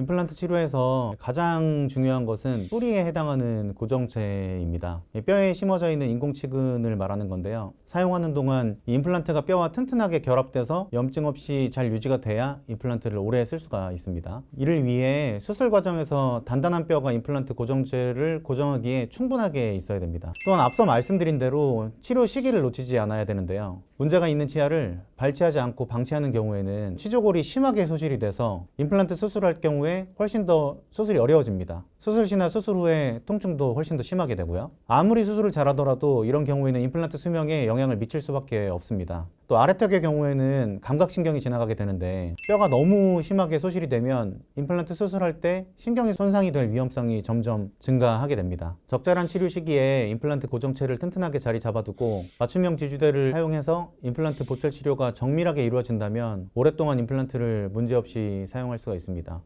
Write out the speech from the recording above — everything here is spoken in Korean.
임플란트 치료에서 가장 중요한 것은 뿌리에 해당하는 고정체입니다. 이 뼈에 심어져 있는 인공치근을 말하는 건데요. 사용하는 동안 이 임플란트가 뼈와 튼튼하게 결합돼서 염증 없이 잘 유지가 돼야 임플란트를 오래 쓸 수가 있습니다. 이를 위해 수술 과정에서 단단한 뼈가 임플란트 고정체를 고정하기에 충분하게 있어야 됩니다. 또한 앞서 말씀드린 대로 치료 시기를 놓치지 않아야 되는데요. 문제가 있는 치아를 발치하지 않고 방치하는 경우에는 치조골이 심하게 소실이 돼서 임플란트 수술할 경우에 훨씬 더 수술이 어려워집니다. 수술 시나 수술 후에 통증도 훨씬 더 심하게 되고요. 아무리 수술을 잘하더라도 이런 경우에는 임플란트 수명에 영향을 미칠 수밖에 없습니다. 또 아래턱의 경우에는 감각신경이 지나가게 되는데 뼈가 너무 심하게 소실이 되면 임플란트 수술할 때 신경이 손상이 될 위험성이 점점 증가하게 됩니다. 적절한 치료 시기에 임플란트 고정체를 튼튼하게 자리 잡아두고 맞춤형 지주대를 사용해서 임플란트 보철 치료가 정밀하게 이루어진다면 오랫동안 임플란트를 문제없이 사용할 수가 있습니다.